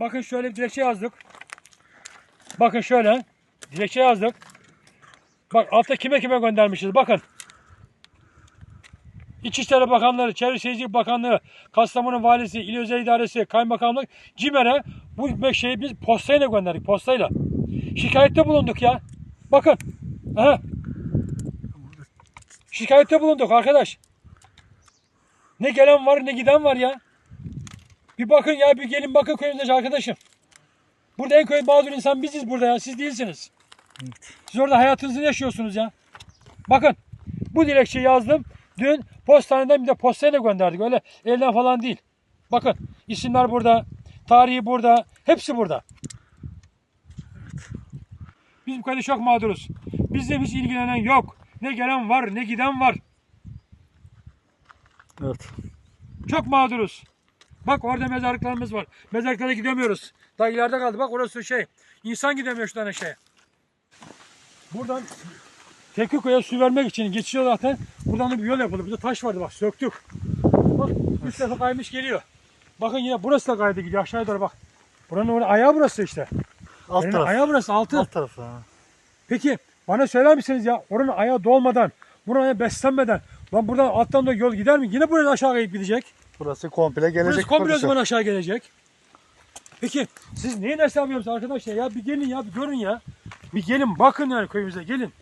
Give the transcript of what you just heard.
Bakın şöyle bir dilekçe yazdık. Bakın şöyle. Dilekçe yazdık. Bak altta kime kime göndermişiz bakın. İçişleri Bakanları, Çevre Şehircilik Bakanlığı, Kastamonu Valisi, İl Özel İdaresi, Kaymakamlık, CİMER'e bu şeyi biz postayla gönderdik, postayla. Şikayette bulunduk ya. Bakın. Aha. Şikayette bulunduk arkadaş. Ne gelen var ne giden var ya. Bir bakın ya bir gelin bakın köyümüzdeki arkadaşım. Burada en köy mağdur insan biziz burada ya siz değilsiniz. Siz orada hayatınızı yaşıyorsunuz ya. Bakın bu dilekçeyi yazdım. Dün postaneden bir de postayla gönderdik. Öyle elden falan değil. Bakın isimler burada. Tarihi burada. Hepsi burada. Biz bu köyde çok mağduruz. Bizle hiç ilgilenen yok. Ne gelen var ne giden var. Evet. Çok mağduruz. Bak orada mezarlıklarımız var. Mezarlıklara gidemiyoruz. Daha ileride kaldı. Bak orası şey. İnsan gidemiyor şu tane şeye. Buradan Tekniköy'e su vermek için geçiyor zaten. Buradan da bir yol yapıldı. Burada taş vardı bak söktük. Bak üst tarafı kaymış geliyor. Bakın yine burası da kaydı gidiyor aşağıya doğru bak. Buranın orada ayağı burası işte. Alt Buranın taraf. ayağı burası altı. Alt tarafı. ha. Peki bana söyler misiniz ya oranın ayağı dolmadan, buranın ayağı beslenmeden lan buradan alttan da yol gider mi? Yine buraya aşağı kayıp gidecek. Burası komple gelecek. Burası komple o zaman aşağı gelecek. Peki siz neyin hesabı yapıyorsunuz arkadaşlar ya? Bir gelin ya bir görün ya. Bir gelin bakın yani köyümüze gelin.